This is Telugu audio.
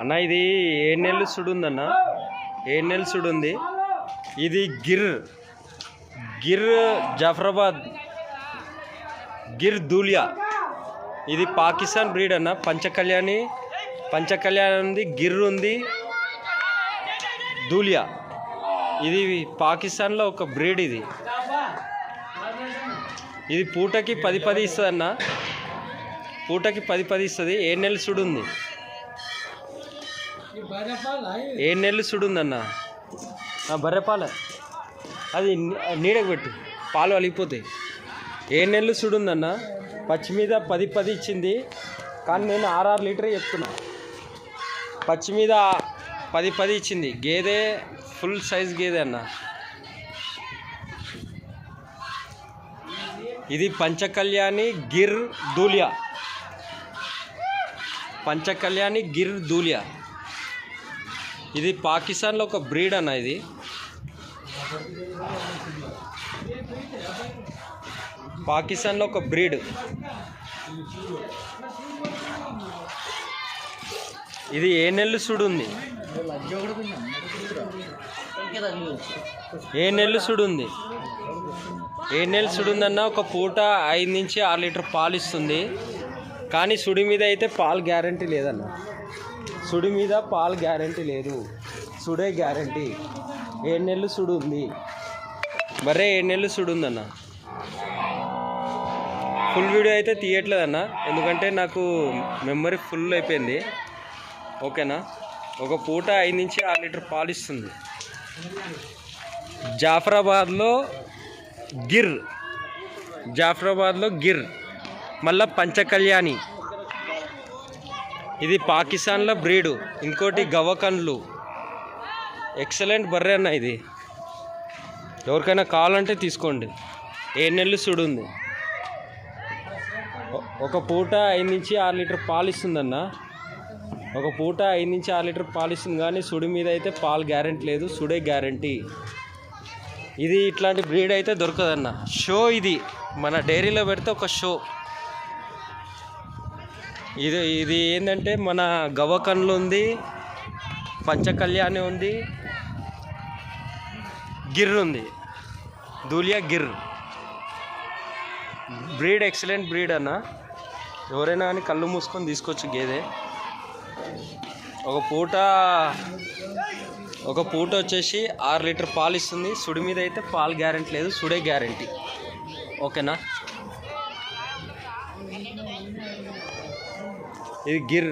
అన్న ఇది ఏ నెలలు సుడుందన్న. ఏ నెలలు సుడుంది. ఇది గిర్. గిర్ జాఫరాబాద్. గిర్ దూలియా. ఇది పాకిస్తాన్ బ్రీడ్ అన్న. పంచకళ్యాణి. పంచకళ్యాణి ఉంది గిర్ ఉంది. దూలియా. ఇది పాకిస్తాన్లో ఒక బ్రీడ్ ఇది. ఇది పూటకి పది పది ఇస్తుంది అన్న పూటకి పది పది ఇస్తుంది. ఏ నెలలు సుడుంది. ఏ నెలలు సుడుందన్న. బర్రెపాల. అది నీడకు పెట్టు. పాలు అలిగిపోతాయి. ఏ నెలలు సుడుందన్న. పచ్చి మీద పది పది ఇచ్చింది. కానీ నేను ఆరు లీటర్ చెప్తున్నా. పచ్చి మీద పది పది ఇచ్చింది. గేదె ఫుల్ సైజ్ గేదె అన్న. ఇది పంచకళ్యాణి గిర్ దూలియా. పంచకళ్యాణి గిర్ దూలియా. ఇది పాకిస్తాన్లో ఒక బ్రీడ్ అన్న ఇది. పాకిస్తాన్లో ఒక బ్రీడ్. ఇది ఏ నెల్లు సుడుంది? ఏ నెలలు సుడుంది? ఏ నెల్లు సుడుందన్న ఒక పూట ఐదు నుంచి ఆరు లీటర్ పాలు ఇస్తుంది. కానీ సుడి మీద అయితే పాలు గ్యారంటీ లేదన్న. సుడి మీద పాలు గ్యారంటీ లేదు. సుడే గ్యారంటీ. ఏడు నెలలు సుడు ఉంది. మరే ఏడు నెలలు సుడు ఉందన్న. ఫుల్ వీడియో అయితే తీయట్లేదన్న. ఎందుకంటే నాకు మెమరీ ఫుల్ అయిపోయింది. ఓకేనా? ఒక పూట ఐదు నుంచి ఆరు లీటర్ పాలు ఇస్తుంది. జాఫరాబాద్లో గిర్. జాఫరాబాద్లో గిర్. మళ్ళా పంచకళ్యాణి. ఇది పాకిస్తాన్లో బ్రీడు. ఇంకోటి గవకన్లు ఎక్సలెంట్ బర్రె అన్న ఇది. ఎవరికైనా కావాలంటే తీసుకోండి. ఏ నెలలు సుడుంది. ఒక పూట ఐదు నుంచి ఆరు లీటర్ పాలు ఇస్తుందన్న ఒక పూట ఐదు నుంచి ఆరు లీటర్ పాలు ఇస్తుంది కానీ సుడి మీద అయితే పాలు గ్యారెంటీ లేదు. సుడే గ్యారంటీ. ఇది ఇట్లాంటి బ్రీడ్ అయితే దొరకదన్న. షో ఇది. మన డైరీలో పెడితే ఒక షో. ఇది ఇది ఏంటంటే మన గవ్వకన్లు ఉంది పంచకళ్యాణి ఉంది గిర్ ఉంది. Dhulia Gir breed excellent breed అన్న. ఎవరైనా కానీ కళ్ళు మూసుకొని తీసుకోవచ్చు గేదె. ఒక పూట ఒక పూట వచ్చేసి ఆరు లీటర్ పాలు ఇస్తుంది. సుడి మీద అయితే పాలు గ్యారెంటీ లేదు సుడే గ్యారెంటీ. ఓకేనా? ఇది గిర్